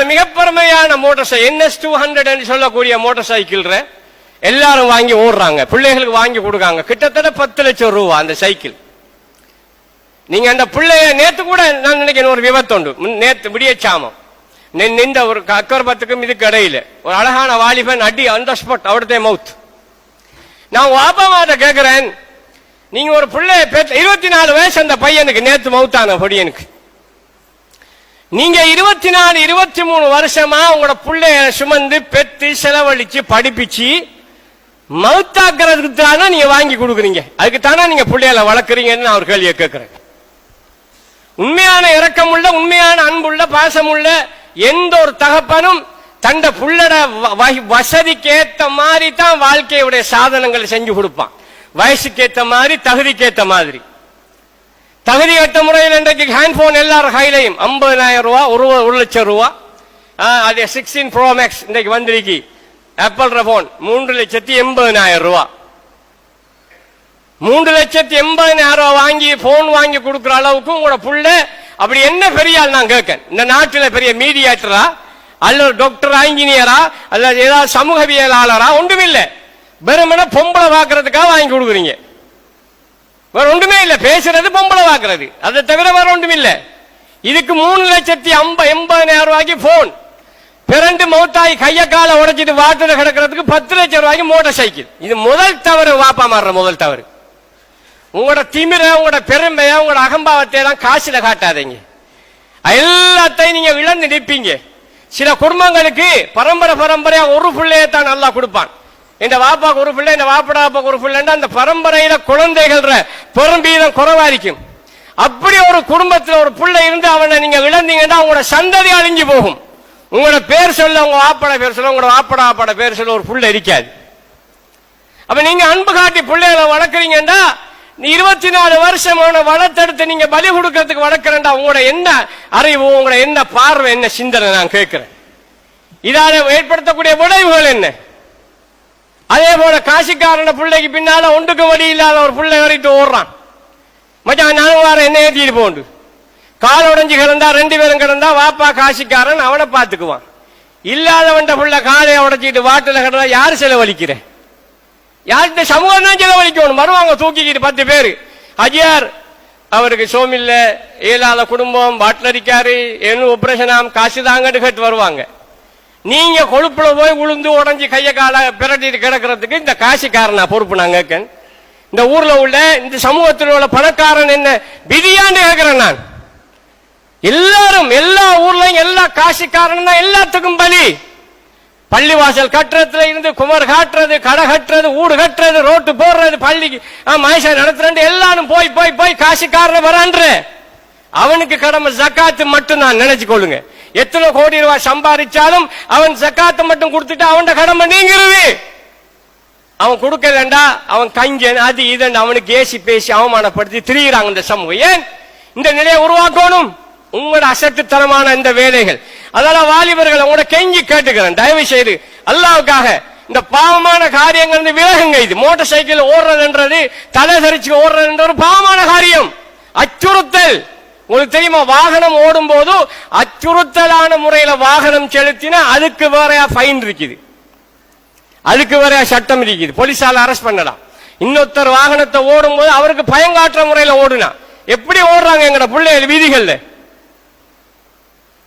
அதுல மிக பெருமையான motor cycle NS two hundred என்று சொல்லக்கூடிய மோட்டார் சைக்கிள் எல்லாரும் வாங்கி ஓடுறாங்க. பிள்ளைகளுக்கு வாங்கி கொடுக்காங்க. கிட்டத்தட்ட பத்து லட்சம் ரூபா அந்த சைக்கிள் நீங்க அந்த பிள்ளைய நேத்து கூட நான் நினைக்கிறேன் ஒரு விபத்து உண்டு முன் நேத்து விடிய சாமம் நின்ற ஒரு அக்கர்பத்துக்கும் இதுக்கு இடையில. ஒரு அழகான வாலிபன் அடி அந்த ஸ்பாட் அவடத்தே மவுத் நான் வாப்பா மாட்ட கேட்கிறேன் நீங்க ஒரு பிள்ளைய பெற்ற இருபத்தி நாலு வயசு அந்த பையனுக்கு நேத்து மவுத்தான பொடியனுக்கு நீங்க இருபத்தி நாலு இருபத்தி மூணு வருஷமா உங்களோட பிள்ளைய சுமந்து பெத்து செலவழிச்சு படிப்பிச்சு மவுத்தாக்குறதுக்கு தானே நீங்க வாங்கி கொடுக்குறீங்க. அதுக்கு தானே நீங்க பிள்ளைகளை வளர்க்குறீங்கன்னு நான் ஒரு கேள்வியை கேட்கிறேன். உண்மையான இரக்கமுள்ள உண்மையான அன்புள்ள பாசமுள்ள எந்த ஒரு தகப்பனும் தண்ட புள்ளட வ- வ- வசதிக்கு ஏத்த மாதிரி தான் வாழ்க்கையுடைய சாதனங்களை செஞ்சு கொடுப்பான். வயசுக்கு ஏத்த மாதிரி தகுதிக்கு ஏத்த மாதிரி. தகுதி கட்ட முறையில் இன்றைக்கு ஹேண்ட்போன் எல்லார் கையிலையும். ஐம்பதாயிரம் ரூபா ஒரு ஒரு லட்சம் ரூபா. ஆ, அது சிக்ஸ்டீன் ப்ரோ மேக்ஸ் இன்றைக்கு வந்திருக்கு. ஆப்பிள் ஃபோன் மூன்று லட்சத்தி எண்பதாயிரம் ரூபா. மூன்று லட்சத்தி எண்பதாயிரம் ரூபா வாங்கி போன் வாங்கி கொடுக்குற அளவுக்கு உங்களோட புள்ள அப்படி என்ன பெரிய ஆள் நான் கேட்கேன் இந்த நாட்டில் பெரிய மீடியேட்டரா? அல்ல ஒரு டாக்டரா இன்ஜினியரா அல்ல ஏதாவது சமூகவியலாளரா? ஒன்றுமில்லை. வெறுமனே பொம்பளை பார்க்கறதுக்காக வாங்கி கொடுக்குறீங்க. வேற ஒன்றுமே இல்லை பேசுறது பொம்பளை பார்க்கறது அதை தவிர வேற ஒன்றும் இல்லை. இதுக்கு மூணு லட்சத்தி ஐம்ப எண்பதாயிரம் ரூபாய்க்கு போன் பிறண்டு மௌத்தாய் கைய காலை உடைச்சிட்டு வாட்டுல கிடக்கிறதுக்கு பத்து லட்சம் ரூபாய்க்கு மோட்டார் சைக்கிள் இது முதல் தவறு வாப்பா மாறுற முதல் தவறு. உங்களோட திமிர உங்களோட பெருமைய உங்களோட அகம்பாவத்தை எல்லாம் காசுல காட்டாதீங்க. எல்லாத்தையும் நீங்க இழந்து நிற்பீங்க. சில குடும்பங்களுக்கு பரம்பரை பரம்பரையா ஒரு பிள்ளையை தான் நல்லா கொடுப்பான். இந்த வாப்பாக்கு ஒரு பிள்ளை இந்த வாப்படா வாப்பாக்கு ஒரு பிள்ளைன்னா அந்த பரம்பரையில குழந்தைகள் பெரும்பீதம் குறைவா இருக்கும் அப்படி ஒரு குடும்பத்துல ஒரு பிள்ளை இருந்து அவனை நீங்க இழந்தீங்கன்னா உங்களோட சந்ததி அழிஞ்சு போகும். உங்களோட பேர் சொல்ல உங்க வாப்பட பேர் சொல்ல உங்களோட வாப்படா வாப்பட பேர் சொல்ல ஒரு புள்ள இருக்காது. அப்ப நீங்க அன்பு காட்டி பிள்ளைகளை வளர்க்குறீங்கன்னா இருபத்தி நாலு வருஷம் அவனை வளர்த்தெடுத்து நீங்க பலி கொடுக்கறதுக்கு வளர்க்குறேன்டா உங்களோட என்ன அறிவு உங்களோட என்ன பார்வை என்ன சிந்தனை நான் கேட்கிறேன். இதால ஏற்படுத்தக்கூடிய விளைவுகள் என்ன? அதே போல காசிக்காரன பிள்ளைக்கு பின்னால ஒன்றுக்கு வழி இல்லாத ஒரு பிள்ளை வரைக்கும் ஓடுறான். மச்சான் நானும் வாரம் என்ன ஏற்றிட்டு போண்டு கால் உடைஞ்சு கிடந்தா ரெண்டு பேரும் கிடந்தா வாப்பா காசிக்காரன் அவனை பார்த்துக்குவான். இல்லாதவன்ட புள்ள காலையை உடச்சிட்டு வாட்டில் கிடந்தா யாரு செலவழிக்கிற? யார்கிட்ட சமூகம் தான் செலவழிக்கணும்? வருவாங்க தூக்கிக்கிட்டு பத்து பேர். அஜியார் அவருக்கு சோமில்ல இயலாத குடும்பம் பாட்லரிக்காரு என்ன ஆம் காசு தாங்கன்னு கேட்டு வருவாங்க. நீங்க கொழுப்புல போய் உளுந்து உடஞ்சி கைய கால பிரட்டிட்டு கிடக்கிறதுக்கு இந்த காசிக்காரனா பொறுப்பு நான் கேட்கேன். இந்த ஊர்ல உள்ள இந்த சமூகத்தில் உள்ள பணக்காரன் என்ன விதியான்னு கேட்கிறேன் நான். எல்லாரும் எல்லா ஊர்லயும் எல்லா காசிக்காரன் தான் எல்லாத்துக்கும் பலி. பள்ளிவாசல் கட்டுறதுல இருந்து குமர் காட்டுறது கடை கட்டுறது ஊடு கட்டுறது ரோட்டு போடுறது பள்ளிக்கு மனுஷன் நடத்துறது எல்லாரும் போய் போய் போய் காசுக்காரன வரான்ற அவனுக்கு கடமை ஜக்காத்து மட்டும் நான் நினைச்சு கொள்ளுங்க எத்தனை கோடி ரூபாய் சம்பாதிச்சாலும் அவன் ஜக்காத்து மட்டும் கொடுத்துட்டு அவன் கடமை நீங்கிறது அவன் கொடுக்கலண்டா அவன் கஞ்சன் அது இதன் அவனுக்கு ஏசி பேசி அவமானப்படுத்தி திரியிறாங்க இந்த சமூகம். ஏன்? இந்த நிலையை உருவாக்கணும். உங்களோட அசட்டுத்தனமான இந்த வேலைகள். அதனால வாலிபர்கள் உங்களோட கெஞ்சி கேட்டுக்கிறேன். தயவு செய்து அல்லாவுக்காக இந்த பாவமான காரியங்கள் இருந்து விலகுங்க. இது மோட்டார் சைக்கிள் ஓடுறதுன்றது தலை சரிச்சு ஓடுறதுன்ற ஒரு பாவமான காரியம். அச்சுறுத்தல். உங்களுக்கு தெரியுமா வாகனம் ஓடும் போது அச்சுறுத்தலான முறையில வாகனம் செலுத்தினா அதுக்கு வேறையா ஃபைன் இருக்குது. அதுக்கு வேற சட்டம் இருக்குது. போலீஸால அரெஸ்ட் பண்ணலாம். இன்னொருத்தர் வாகனத்தை ஓடும் போது அவருக்கு பயங்காற்ற முறையில ஓடுனா எப்படி ஓடுறாங்க எங்கட பிள்ளைகள் வீதிகள்ல?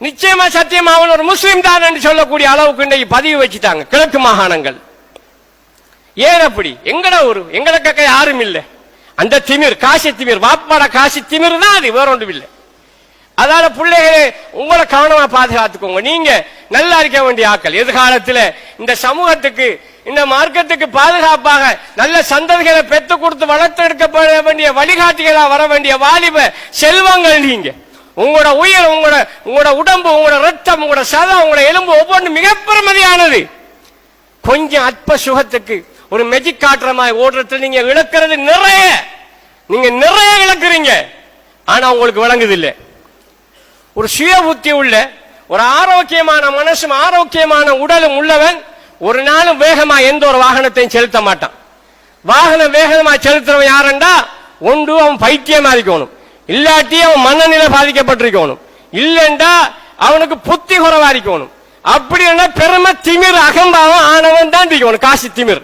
நிச்சயமா சத்தியமா அவன் ஒரு முஸ்லீம் தான் என்று சொல்லக்கூடிய அளவுக்கு இன்றைக்கு பதிவு வச்சுட்டாங்க. கிழக்கு மாகாணங்கள். ஏன் அப்படி? எங்கட ஒரு எங்கட கக்க யாரும் இல்லை. அந்த திமிர் காசி திமிர் வாப்பாட காசி திமிர் தான் அது வேற ஒன்றும் இல்லை. அதால பிள்ளைகளே உங்களை கவனமா பாதுகாத்துக்கோங்க. நீங்க நல்லா இருக்க வேண்டிய ஆக்கள் எதிர்காலத்துல இந்த சமூகத்துக்கு இந்த மார்க்கத்துக்கு பாதுகாப்பாக நல்ல சந்ததிகளை பெத்து கொடுத்து வளர்த்து எடுக்கப்பட வேண்டிய வழிகாட்டிகளா வர வேண்டிய வாலிப செல்வங்கள் நீங்க. உங்களோட உயிர் உங்களோட உங்களோட உடம்பு உங்களோட ரத்தம் உங்களோட சதம் உங்களோட எலும்பு ஒவ்வொன்றும் மிக பெருமதியானது. கொஞ்சம் அற்ப சுகத்துக்கு ஒரு மெஜிக் காட்டுற மாதிரி ஓடுறதுல நீங்க இழக்கிறது நிறைய. நீங்க நிறைய இழக்கிறீங்க. ஆனா உங்களுக்கு விளங்குது இல்லை ஒரு சுய புத்தி உள்ள ஒரு ஆரோக்கியமான மனசும் ஆரோக்கியமான உடலும் உள்ளவன் ஒரு நாளும் வேகமா எந்த ஒரு வாகனத்தையும் செலுத்த மாட்டான். வாகனம் வேகமா செலுத்துறவன் யாருண்டா? ஒன்று அவன் பைத்தியமா இருக்கணும். இல்லாட்டி அவன் மனநிலை பாதிக்கப்பட்டிருக்கணும். இல்லைண்டா அவனுக்கு புத்தி குறைவா இருக்கணும். அப்படி என்ன பெருமை திமிர் அகம்பாவம் ஆனவன் தான் இருக்கணும். காசி திமிர்.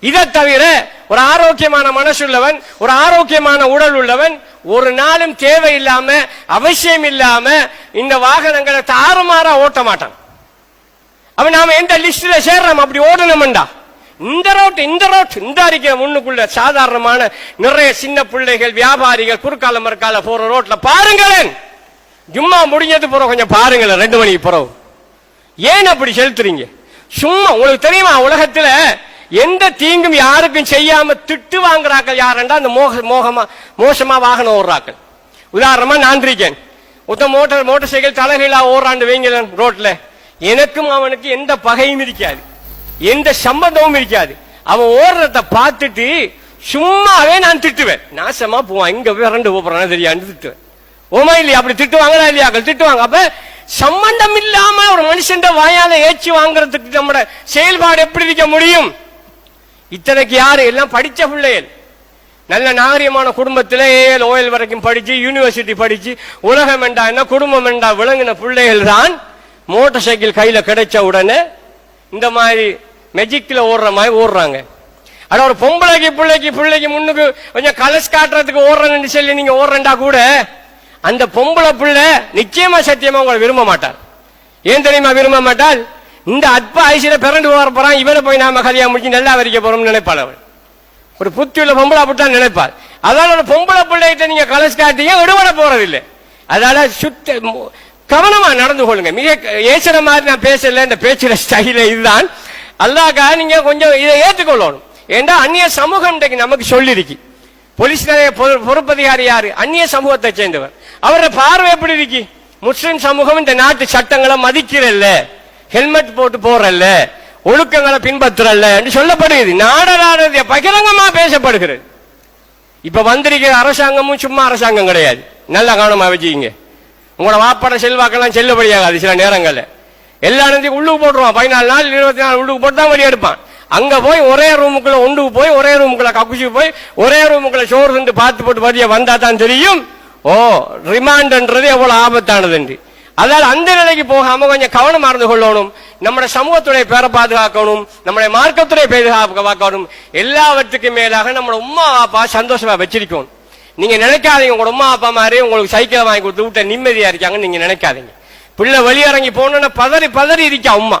இதை தவிர ஒரு ஆரோக்கியமான மனசுள்ளவன் ஒரு ஆரோக்கியமான உடல் உள்ளவன் ஒரு நாளும் தேவையில்லாம அவசியம் இல்லாம இந்த வாகனங்களை தாறுமாறா ஓட்ட மாட்டான். அவன் நாம எந்த லிஸ்ட்ல சேர்றோம்? அப்படி ஓடணும்டா. இந்த ரோட் இந்த ரோட் இந்த அறிக்கை முன்னுக்குள்ள சாதாரணமான நிறைய சின்ன பிள்ளைகள் வியாபாரிகள் குறுக்கால மறுக்கால போற ரோட்ல பாருங்களேன். ஜும்மா முடிஞ்சது பிறகு கொஞ்சம் பாருங்களேன் ரெண்டு மணிக்கு பிறகு. ஏன் அப்படி செலுத்துறீங்க? சும்மா உங்களுக்கு தெரியுமா உலகத்துல எந்த தீங்கும் யாருக்கும் செய்யாம திட்டு வாங்குறாக்கள் யாருண்டா அந்த மோக மோகமா மோசமா வாகனம் ஓடுறாக்கள் உதாரணமா நான் இருக்கேன் ஒருத்த மோட்டார் மோட்டார் சைக்கிள் தலைகீழா ஓடுறாண்டு வைங்களேன் ரோட்ல. எனக்கும் அவனுக்கு எந்த பகையும் இருக்காது. எந்த சம்பந்தமும் இருக்காது. அவன் ஓடுறத பார்த்துட்டு சும்மாவே நான் திட்டுவேன். நாசமா போவான். இங்க போய் ரெண்டு போறான்னு தெரியாது திட்டுவேன். ஓமா இல்லையா? அப்படி திட்டுவாங்களா இல்லையாக்கள் திட்டுவாங்க அப்ப சம்பந்தம் இல்லாம ஒரு மனுஷன் வாயால ஏச்சு வாங்குறதுக்கு நம்மட செயல்பாடு எப்படி இருக்க முடியும்? இத்தனைக்கு யாரு? எல்லாம் படித்த பிள்ளைகள். நல்ல நாகரிகமான குடும்பத்தில் ஏஎல் ஓஎல் வரைக்கும் படித்து யூனிவர்சிட்டி படித்து உலகம் என்றா என்ன குடும்பம் என்றா விளங்கின பிள்ளைகள் தான் மோட்டார் சைக்கிள் கையில் கிடைச்ச உடனே இந்த மாதிரி மெஜிக்கில் ஓடுற மாதிரி ஓடுறாங்க. ஆனால் ஒரு பொம்பளைக்கு பிள்ளைக்கு பிள்ளைக்கு முன்னுக்கு கொஞ்சம் கலஸ் காட்டுறதுக்கு ஓடுறேன்னு சொல்லி நீங்கள் ஓடுறேன்டா கூட அந்த பொம்பளை பிள்ளை நிச்சயமாக சத்தியமாக உங்களை விரும்ப மாட்டார். ஏன் தெரியுமா விரும்ப மாட்டால் இந்த அற்ப ஐசியில பிறண்டு போற போறான் இவனை போய் நாம கல்யாணம் முடிச்சு நல்லா வரிக்க போறோம்னு நினைப்பாள் அவள். ஒரு புத்தியுள்ள பொம்பளை அப்படித்தான் நினைப்பாள். அதனால ஒரு பொம்பளை பிள்ளைகிட்ட நீங்க கலஸ் காட்டிங்க விடுபட போறதில்லை. அதனால சுத்த கவனமா நடந்து கொள்ளுங்க. மிக ஏசுற மாதிரி நான் பேசல இந்த பேச்சுற ஸ்டைல இதுதான். அல்லாக்காக நீங்க கொஞ்சம் இதை ஏற்றுக்கொள்ளணும் ஏண்டா அந்நிய சமூகம் இன்றைக்கு நமக்கு சொல்லிருக்கு. போலீஸ் நிலைய பொறுப்பதிகாரி யாரு? அந்நிய சமூகத்தை சேர்ந்தவர். அவரோட பார்வை எப்படி இருக்கு? முஸ்லிம் சமூகம் இந்த நாட்டு சட்டங்களை மதிக்கிறல்ல. ஹெல்மெட் போட்டு போறல்ல ஒழுக்கங்களை பின்பற்றுறல்ல என்று சொல்லப்படுகிறது. நாடராட பகிரங்கமா பேசப்படுகிறது. இப்ப வந்திருக்கிற அரசாங்கமும் சும்மா அரசாங்கம் கிடையாது. நல்லா கவனமா வச்சுக்கிங்க. உங்களோட வாப்பட செல்வாக்கெல்லாம் செல்லுபடியாகாது சில நேரங்கள்ல. எல்லா இடத்தையும் உள்ளுக்கு போட்டுருவான். பதினாலு நாள் இருபத்தி நாலு உள்ளுக்கு போட்டு தான் வெளியே எடுப்பான். அங்க போய் ஒரே ரூமுக்குள்ள ஒண்டுக்கு போய் ஒரே ரூமுக்குள்ள கக்குச்சி போய் ஒரே ரூமுக்குள்ள சோறு திண்டு பார்த்து போட்டு வரிய வந்தா தான் தெரியும். ஓ ரிமாண்ட்ன்றது எவ்வளவு ஆபத்தானது அதனால அந்த நிலைக்கு போகாம கொஞ்சம் கவனம் மறந்து கொள்ளணும். நம்முடைய சமூகத்துடைய பேரை பாதுகாக்கணும். நம்முடைய மார்க்கத்துடைய பாதுகாக்கணும். எல்லாவற்றுக்கும் மேலாக நம்மளோட உம்மா அப்பா சந்தோஷமா வச்சிருக்கணும் நீங்க நினைக்காதீங்க உங்களோட உமா அப்பா மாதிரி உங்களுக்கு சைக்கிள் வாங்கி கொடுத்து விட்ட நிம்மதியா இருக்காங்கன்னு நீங்க நினைக்காதீங்க. பிள்ளை வெளியிறங்கி போனோன்னா பதறி பதறி இருக்கா உம்மா?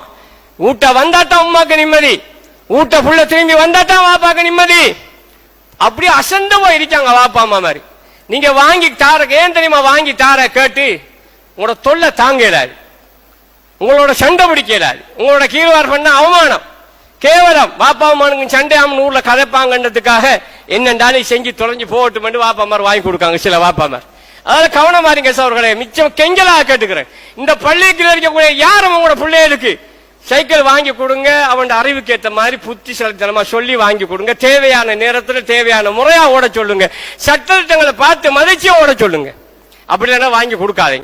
ஊட்ட வந்தாட்டா உமாக்கு நிம்மதி. ஊட்ட புள்ள திரும்பி வந்தாத்தான் வாப்பாக்கு நிம்மதி. அப்படியே அசந்தமா இருக்காங்க வாப்பா அம்மா மாதிரி. நீங்க வாங்கி தார ஏன் தெரியுமா? வாங்கி தார கேட்டு உங்களோட தொல்லை தாங்க இயலாது உங்களோட சண்டை பிடிக்க இயலாது உங்களோட கீழ்வார் பண்ண அவமானம். கேவலம். வாப்பா அம்மானுக்கு சண்டை ஊர்ல கதைப்பாங்கன்றதுக்காக என்னென்றாலும் செஞ்சு தொலைஞ்சு போகட்டும் வாப்பா மாதிரி வாங்கி கொடுக்காங்க சில வாப்பா அம்மார். அதனால கவனமா இருங்க சவர்களே மிச்சம் கெஞ்சலாக கேட்டுக்கிறேன். இந்த பள்ளிக்கு இருக்கக்கூடிய யாரும் உங்களோட பிள்ளைகளுக்கு சைக்கிள் வாங்கி கொடுங்க. அவன் அறிவுக்கு ஏற்ற மாதிரி புத்திசாலித்தனமா சொல்லி வாங்கி கொடுங்க. தேவையான நேரத்தில் தேவையான முறையா ஓட சொல்லுங்க. சட்டத்திட்டங்களை பார்த்து மதிச்சு ஓட சொல்லுங்க. அப்படி இல்லைன்னா வாங்கி கொடுக்காதீங்க.